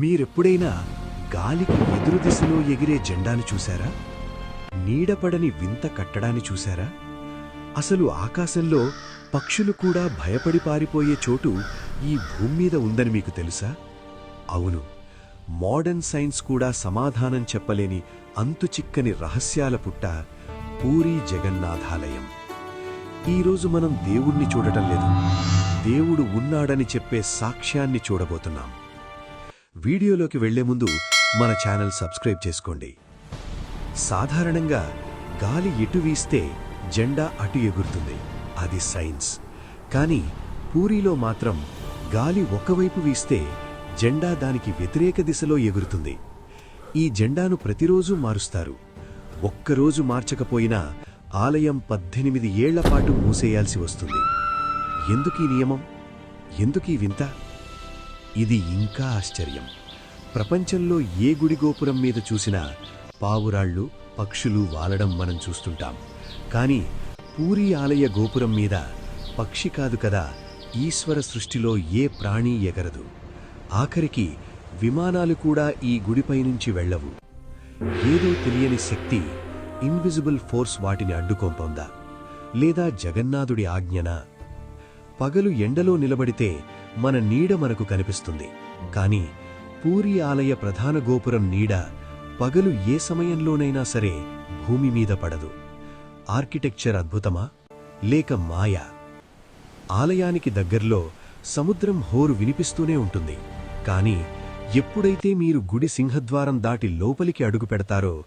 మీరెప్పుడైనా గాలికి ఎదురు దిశలో ఎగిరే జెండాను చూశారా? నీడపడని వింత కట్టడాన్ని చూశారా? అసలు ఆకాశంలో పక్షులు కూడా భయపడి పారిపోయే చోటు ఈ భూమి మీద ఉందని మీకు తెలుసా? అవును మోడర్న్ సైన్స్ కూడా సమాధానం చెప్పలేని అంతుచిక్కని రహస్యాల పుట్ట పూరీ జగన్నాథాలయం. ఈరోజు మనం దేవుణ్ణి చూడటం లేదు. దేవుడు ఉన్నాడని చెప్పే సాక్ష్యాన్ని చూడబోతున్నాం. వీడియోలోకి వెళ్ళే ముందు మన ఛానల్ సబ్స్క్రైబ్ చేసుకోండి. సాధారణంగా గాలి ఎటు వీస్తే జెండా అటు ఎగురుతుంది. అది సైన్స్. కానీ పూరీలో మాత్రం గాలి ఒకవైపు వీస్తే జెండా దానికి వ్యతిరేక దిశలో ఎగురుతుంది. ఈ జెండాను ప్రతిరోజూ మారుస్తారు. ఒక్కరోజు మార్చకపోయినా ఆలయం పద్దెనిమిది ఏళ్ళపాటు మూసేయాల్సి వస్తుంది. ఎందుకీ నియమం? ఎందుకీ వింత? ఇది ఇంకా ఆశ్చర్యం. ప్రపంచంలో ఏ గుడి గోపురం మీద చూసినా పావురాళ్ళు పక్షులు వాలడం మనం చూస్తుంటాం. కానీ పూరీ ఆలయ గోపురం మీద పక్షి కాదు కదా ఈశ్వర సృష్టిలో ఏ ప్రాణి ఎగరదు. ఆఖరికి విమానాలు కూడా ఈ గుడిపై నుంచి వెళ్ళవు. ఏదో తెలియని శక్తి ఇన్విజిబుల్ ఫోర్స్ వాటిని అడ్డుకోంపొందా? లేదా జగన్నాథుడి ఆజ్ఞనా? పగలు ఎండలో నిలబడితే మన నీడ మనకు కనిపిస్తుంది. కాని పూరి ఆలయ ప్రధాన గోపురం నీడ పగలు ఏ సమయంలోనైనా సరే భూమి మీద పడదు. ఆర్కిటెక్చర్ అద్భుతమా? లేక మాయా? ఆలయానికి దగ్గర్లో సముద్రం హోరు వినిపిస్తూనే ఉంటుంది. కాని ఎప్పుడైతే మీరు గుడి సింహద్వారం దాటి లోపలికి అడుగు పెడతారో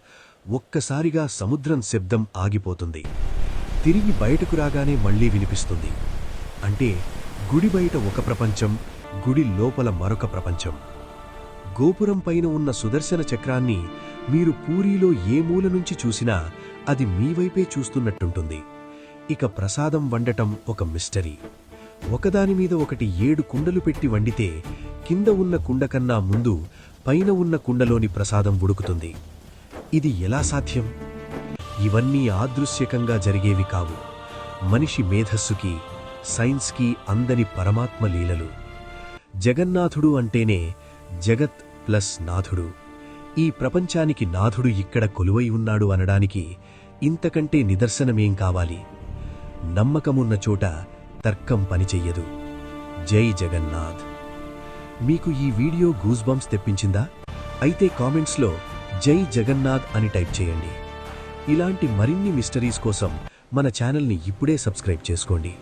ఒక్కసారిగా సముద్రం శబ్దం ఆగిపోతుంది. తిరిగి బయటకు రాగానే మళ్ళీ వినిపిస్తుంది. అంటే గుడి బయట ఒక ప్రపంచం గుడి లోపల మరొక ప్రపంచం. గోపురం పైన ఉన్న సుదర్శన చక్రాన్ని మీరు పూరీలో ఏ మూల నుంచి చూసినా అది మీ వైపే చూస్తున్నట్టుంటుంది. ఇక ప్రసాదం వండటం ఒక మిస్టరీ. ఒకదాని మీద ఒకటి ఏడు కుండలు పెట్టి వండితే కింద ఉన్న కుండ కన్నా ముందు పైన ఉన్న కుండలోని ప్రసాదం ఉడుకుతుంది. ఇది ఎలా సాధ్యం? ఇవన్నీ ఆదృశ్యకంగా జరిగేవి కావు. మనిషి మేధస్సుకి సైన్స్కి అందని పరమాత్మ లీలలు. జగన్నాథుడు అంటేనే జగత్ ప్లస్ నాథుడు. ఈ ప్రపంచానికి నాథుడు ఇక్కడ కొలువై ఉన్నాడు అనడానికి ఇంతకంటే నిదర్శనమేం కావాలి? నమ్మకమున్న చోట తర్కం పనిచెయ్యదు జై జగన్నాథ్. మీకు ఈ వీడియో గూస్బంప్స్ తెప్పించిందా? అయితే కామెంట్స్లో జై జగన్నాథ్ అని టైప్ చేయండి. ఇలాంటి మరిన్ని మిస్టరీస్ కోసం మన ఛానల్ని ఇప్పుడే సబ్స్క్రైబ్ చేసుకోండి.